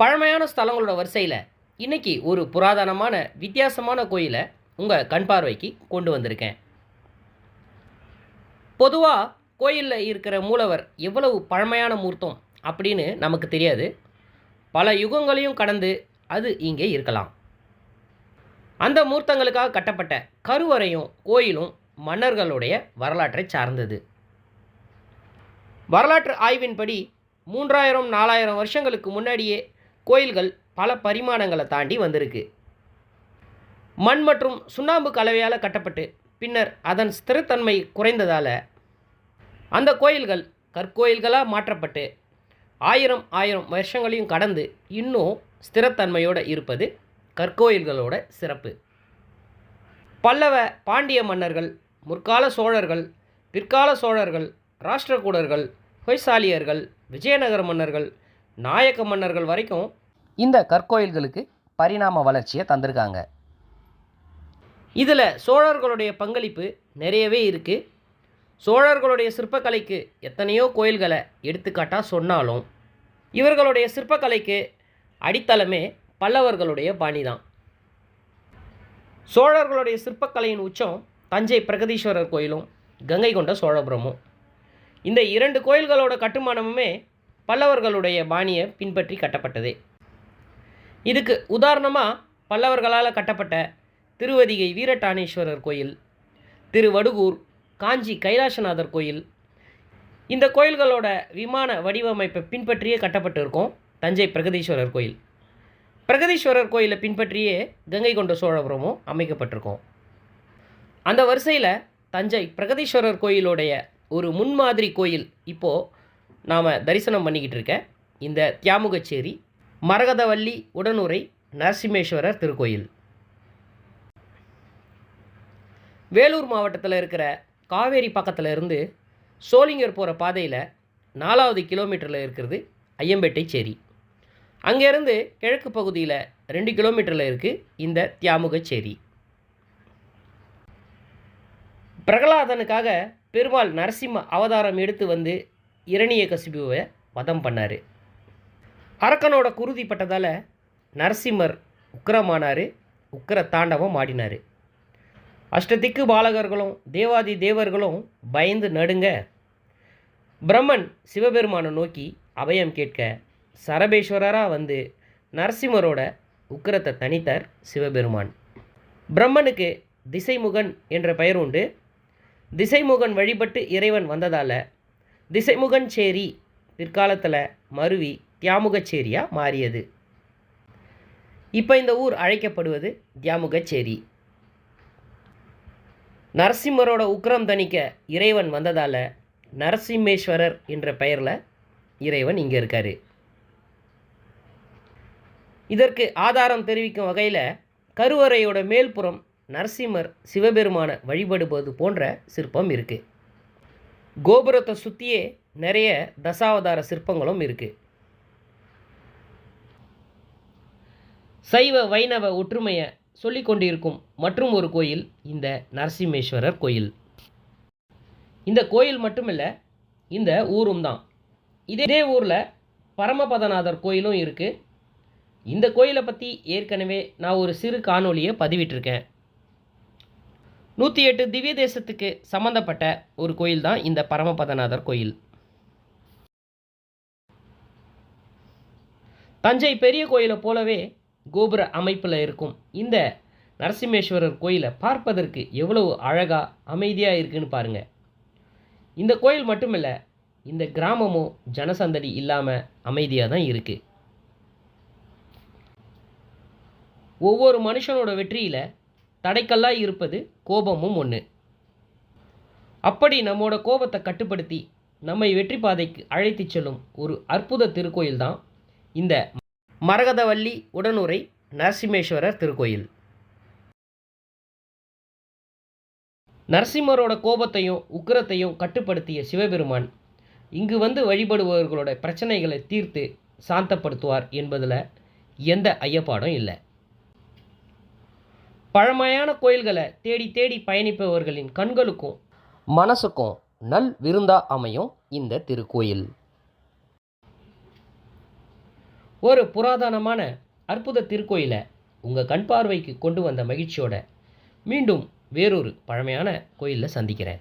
பழமையான ஸ்தலங்களோட வரிசையில் இன்றைக்கி ஒரு புராதனமான வித்தியாசமான கோயிலை உங்கள் கண் பார்வைக்கு கொண்டு வந்திருக்கேன். பொதுவாக கோயிலில் இருக்கிற மூலவர் எவ்வளவு பழமையான மூர்த்தம் அப்படின்னு நமக்கு தெரியாது. பல யுகங்களையும் கடந்து அது இங்கே இருக்கலாம். அந்த மூர்த்தங்களுக்காக கட்டப்பட்ட கருவறையும் கோயிலும் மன்னர்களுடைய வரலாற்றை சார்ந்தது. வரலாற்று ஆய்வின்படி மூன்றாயிரம் நாலாயிரம் வருஷங்களுக்கு முன்னாடியே கோயில்கள் பல பரிமாணங்களை தாண்டி வந்திருக்கு. மண் மற்றும் சுண்ணாம்பு கலவையால் கட்டப்பட்டு பின்னர் அதன் ஸ்திரத்தன்மை குறைந்ததால் அந்த கோயில்கள் கற்கோயில்களாக மாற்றப்பட்டு ஆயிரம் ஆயிரம் வருஷங்களையும் கடந்து இன்னும் ஸ்திரத்தன்மையோடு இருப்பது கற்கோயில்களோட சிறப்பு. பல்லவ பாண்டிய மன்னர்கள் முற்கால சோழர்கள் பிற்கால சோழர்கள் ராஷ்டிரகூடர்கள் ஹொய்சாலியர்கள் விஜயநகர மன்னர்கள் நாயக்க மன்னர்கள் வரைக்கும் இந்த கற்கோயில்களுக்கு பரிணாம வளர்ச்சியை தந்திருக்காங்க. இதில் சோழர்களுடைய பங்களிப்பு நிறையவே இருக்குது சோழர்களுடைய சிற்பக்கலைக்கு எத்தனையோ கோயில்களை எடுத்துக்காட்டாக சொன்னாலும் இவர்களுடைய சிற்பக்கலைக்கு அடித்தளமே பல்லவர்களுடைய பாணி தான். சோழர்களுடைய சிற்பக்கலையின் உச்சம் தஞ்சை பிரகதீஸ்வரர் கோயிலும் கங்கை கொண்ட சோழபுரமும். இந்த இரண்டு கோயில்களோட கட்டுமானமுமே பல்லவர்களுடைய பாணியை பின்பற்றி கட்டப்பட்டது. இதுக்கு உதாரணமாக பல்லவர்களால் கட்டப்பட்ட திருவதிகை வீரட்டானேஸ்வரர் கோயில் திருவடுகூர் காஞ்சி கைலாசநாதர் கோயில். இந்த கோயில்களோட விமான வடிவமைப்பை பின்பற்றியே கட்டப்பட்டிருக்கும் தஞ்சை பிரகதீஸ்வரர் கோயில். பிரகதீஸ்வரர் கோயிலை பின்பற்றியே கங்கை கொண்ட சோழபுரமும் அமைக்கப்பட்டிருக்கும். அந்த வரிசையில் தஞ்சை பிரகதீஸ்வரர் கோயிலுடைய ஒரு முன்மாதிரி கோயில் இப்போது நாம் தரிசனம் பண்ணிக்கிட்டு இருக்க இந்த தியாமுகச்சேரி மரகதவல்லி உடனுரை நரசிம்மேஸ்வரர் திருக்கோயில். வேலூர் மாவட்டத்தில் இருக்கிற காவேரி பக்கத்தில் இருந்து சோளிங்கர் போகிற பாதையில் நாலாவது கிலோமீட்டரில் இருக்கிறது ஐயம்பேட்டை சேரி. அங்கேருந்து கிழக்கு பகுதியில் ரெண்டு கிலோமீட்டரில் இருக்குது இந்த தியாமுகச்சேரி. பிரகலாதனுக்காக பெருமாள் நரசிம்ம அவதாரம் எடுத்து வந்து இரணிய கசிபுவை வதம் பண்ணார். அரக்கனோட குருதி பட்டதால் நரசிம்மர் உக்கிரமானார் உக்கிர தாண்டவம் ஆடினார். அஷ்டதிக்கு பாலகர்களும் தேவாதி தேவர்களும் பயந்து நடுங்க பிரம்மன் சிவபெருமானை நோக்கி அபயம் கேட்க சரபேஸ்வரராக வந்து நரசிம்மரோட உக்கிரத்தை தனித்தார் சிவபெருமான். பிரம்மனுக்கு திசைமுகன் என்ற பெயர் உண்டு. திசைமுகன் வழிபட்டு இறைவன் வந்ததால் திசைமுகஞ்சேரி பிற்காலத்தில் மருவி தியாமுகச்சேரியாக மாறியது. இப்போ இந்த ஊர் அழைக்கப்படுவது தியாமுகச்சேரி. நரசிம்மரோட உக்ரம் தணிக்க இறைவன் வந்ததால் நரசிம்மேஸ்வரர் என்ற பெயரில் இறைவன் இங்கே இருக்கார். இதற்கு ஆதாரம் தெரிவிக்கும் வகையில் கருவறையோட மேல்புறம் நரசிம்மர் சிவபெருமானை வழிபடுவது போன்ற சிற்பம் இருக்குது கோபுரத்தை சுற்றியே நிறைய தசாவதார சிற்பங்களும் இருக்குது சைவ வைணவ ஒற்றுமையை சொல்லி கொண்டிருக்கும் மற்றும் ஒரு கோயில் இந்த நரசிம்மேஸ்வரர் கோயில். இந்த கோயில் மட்டுமில்லை இந்த ஊரும் தான். இதே ஊரில் பரமபதநாதர் கோயிலும் இருக்குது இந்த கோயிலை பற்றி ஏற்கனவே நான் ஒரு சிறு காணொலியை பதிவிட்டிருக்கேன். நூற்றி எட்டு திவ்ய தேசத்துக்கு சம்மந்தப்பட்ட ஒரு கோயில் தான் இந்த பரமபதநாதர் கோயில். தஞ்சை பெரிய கோயிலை போலவே கோபுர அமைப்பில் இருக்கும் இந்த நரசிம்மேஸ்வரர் கோயிலை பார்ப்பதற்கு எவ்வளவு அழகாக அமைதியாக இருக்குன்னு பாருங்கள் இந்த கோயில் மட்டுமில்ல இந்த கிராமமும் ஜனசந்தடி இல்லாமல் அமைதியாக தான் இருக்குது ஒவ்வொரு மனுஷனோட வெற்றியில் தடைக்கல்லாக இருப்பது கோபமும் ஒன்று அப்படி நம்மோட கோபத்தை கட்டுப்படுத்தி நம்மை வெற்றி பாதைக்கு அழைத்துச் செல்லும் ஒரு அற்புத திருக்கோயில் தான் இந்த மரகதவல்லி உடனுரை நரசிம்மேஸ்வரர் திருக்கோயில். நரசிம்மரோட கோபத்தையும் உக்கிரத்தையும் கட்டுப்படுத்திய சிவபெருமான் இங்கு வந்து வழிபடுபவர்களோட பிரச்சனைகளை தீர்த்து சாந்தப்படுத்துவார் என்பதில் எந்த ஐயப்பாடும் இல்லை. பழமையான கோயில்களை தேடி தேடி பயணிப்பவர்களின் கண்களுக்கும் மனசுக்கும் நல் விருந்தா அமையும் இந்த திருக்கோயில். ஒரு புராதனமான அற்புத திருக்கோயிலை உங்கள் கண் பார்வைக்கு கொண்டு வந்த மகிழ்ச்சியோட மீண்டும் வேறொரு பழமையான கோயிலில் சந்திக்கிறேன்.